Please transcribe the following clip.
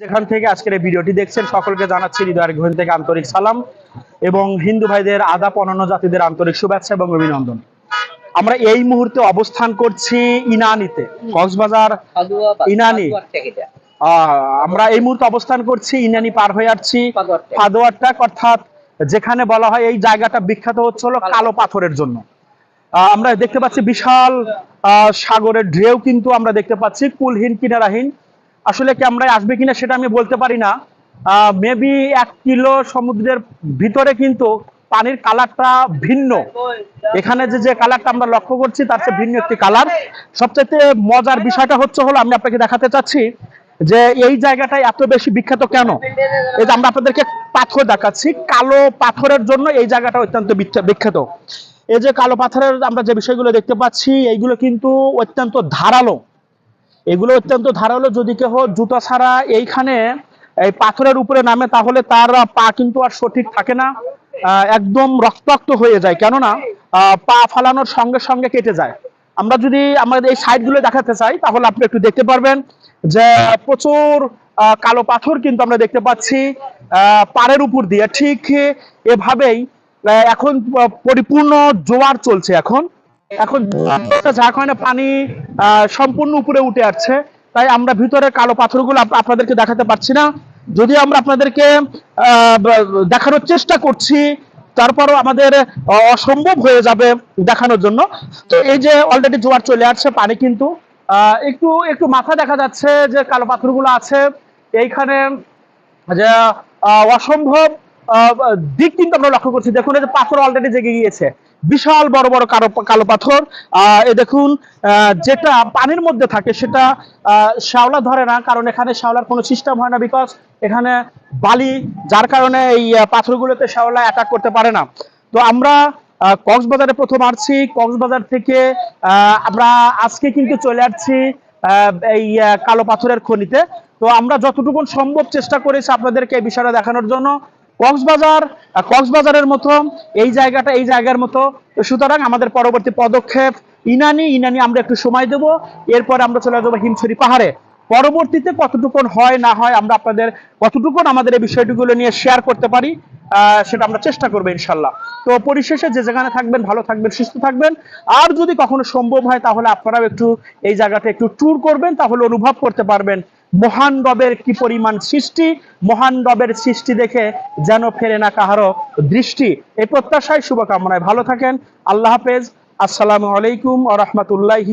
যেখান থেকে আজকের এই ভিডিওটি দেখছেন সকলকে জানাচ্ছি হৃদয়ের ঘন থেকে আন্তরিক সালাম এবং হিন্দু ভাইদের আদাপ অন্যান্য জাতিদের আন্তরিক শুভেচ্ছা এবং অভিনন্দন। আমরা এই মুহূর্তে অবস্থান করছি ইনানিতে কক্সবাজার ইনানি। আমরা এই মুহূর্তে অবস্থান করছি ইনানি পার হয়ে আসছি ফাদোয়ারটাক অর্থাৎ যেখানে বলা হয় এই জায়গাটা বিখ্যাত হচ্ছে হলো কালো। পাথরের জন্য। আহ, আমরা দেখতে পাচ্ছি বিশাল আহ, সাগরের ঢেউ কিন্তু আমরা দেখতে পাচ্ছি কুলহীন কিনারাহীন। আসলে কি আমরা আসবে কিনা সেটা আমি বলতে পারি না। মেবি এক কিলো সমুদ্রের ভিতরে কিন্তু পানির কালারটা ভিন্ন। এখানে যে যে কালারটা আমরা লক্ষ্য করছি, তার চেয়ে ভিন্ন একটি কালার। সবচেয়ে মজার বিষয়টা হচ্ছে হলো, আমি আপনাকে দেখাতে চাচ্ছি যে এই জায়গাটাই এত বেশি বিখ্যাত কেন? এই যে আমরা আপনাদেরকে পাথর দেখাচ্ছি, কালো পাথরের জন্য এই জায়গাটা অত্যন্ত বিখ্যাত। এই যে কালো পাথরের আমরা যে বিষয়গুলো দেখতে পাচ্ছি, এইগুলো কিন্তু অত্যন্ত ধারালো। এগুলো অত্যন্ত ধারালো। যদি কেহ জুতা ছাড়া এইখানে এই পাথরের উপরে নামে, তাহলে তার পা কিন্তু আর সঠিক থাকে না। একদম রক্তাক্ত হয়ে যায়। কেননা পা ফালানোর সঙ্গে সঙ্গে কেটে যায়। আমরা যদি আমাদের এই সাইডগুলো দেখাতে চাই, তাহলে আপনি একটু দেখতে পারবেন যে প্রচুর কালো পাথর কিন্তু আমরা দেখতে পাচ্ছি পাড়ের উপর দিয়ে। ঠিক এভাবেই এখন পরিপূর্ণ জোয়ার চলছে এখন। এখন যার কারণে পানি সম্পূর্ণ উপরে উঠে আসছে। তাই আমরা ভিতরে কালো পাথরগুলো আপ- আপনাদেরকে দেখাতে পারছি না। যদি আমরা আপনাদেরকে দেখানোর চেষ্টা করছি, তারপরও আমাদের অসম্ভব হয়ে যাবে দেখানোর জন্য। তো এই যে অলরেডি জোয়ার চলে আসছে, পানি কিন্তু একটু একটু মাথা দেখা যাচ্ছে যে কালো পাথরগুলো আছে। এইখানে যে অসম্ভব দিক কিন্তু আমরা লক্ষ্য করছি। দেখুন, এই যে পাথর অলরেডি জেগে গিয়েছে। বিশাল বড় বড় কালো কালো পাথর। এ দেখুন যেটা পানির মধ্যে থাকে সেটা শ্যাওলা ধরে না, কারণ এখানে শ্যাওলার কোনো সিস্টেম হয় না বিকজ এখানে বালি, যার কারণে এই পাথরগুলোতে শ্যাওলা অ্যাটাক করতে পারে না। তো আমরা কক্সবাজারে প্রথম আসছি। কক্সবাজার থেকে আমরা আজকে কিন্তু চলে আসছি এই কালো পাথরের খনিতে। তো আমরা যতটুকু সম্ভব চেষ্টা করেছি আপনাদেরকে এই বিষয়টা দেখানোর জন্য। কক্সবাজার কক্সবাজারের মতো, এই জায়গাটা এই জায়গার মতো। সুতরাং আমাদের পরবর্তী পদক্ষেপ ইনানি ইনানি আমরা একটু সময় দেব। এরপর আমরা চলে যাব হিমছড়ি পাহাড়ে। পরবর্তীতে কতটুকুন হয়, না হয়, আমরা আপনাদের কতটুকুন আমাদের এই বিষয়গুলো নিয়ে শেয়ার করতে পারি সেটা আমরা চেষ্টা করব ইনশাল্লাহ। তো পরিশেষে যে যেখানে থাকবেন, ভালো থাকবেন, সুস্থ থাকবেন। আর যদি কখনো সম্ভব হয়, তাহলে আপনারাও একটু এই জায়গাটা একটু ট্যুর করবেন, তাহলে অনুভব করতে পারবেন। মহান রবের কি পরিমাণ সৃষ্টি, মহান রবের সৃষ্টি দেখে যেন ফেরে না কাহারও দৃষ্টি। এই প্রত্যাশায় শুভকামনায় ভালো থাকেন। আল্লাহ হাফেজ। আসসালামু আলাইকুম আ রহমতুল্লাহি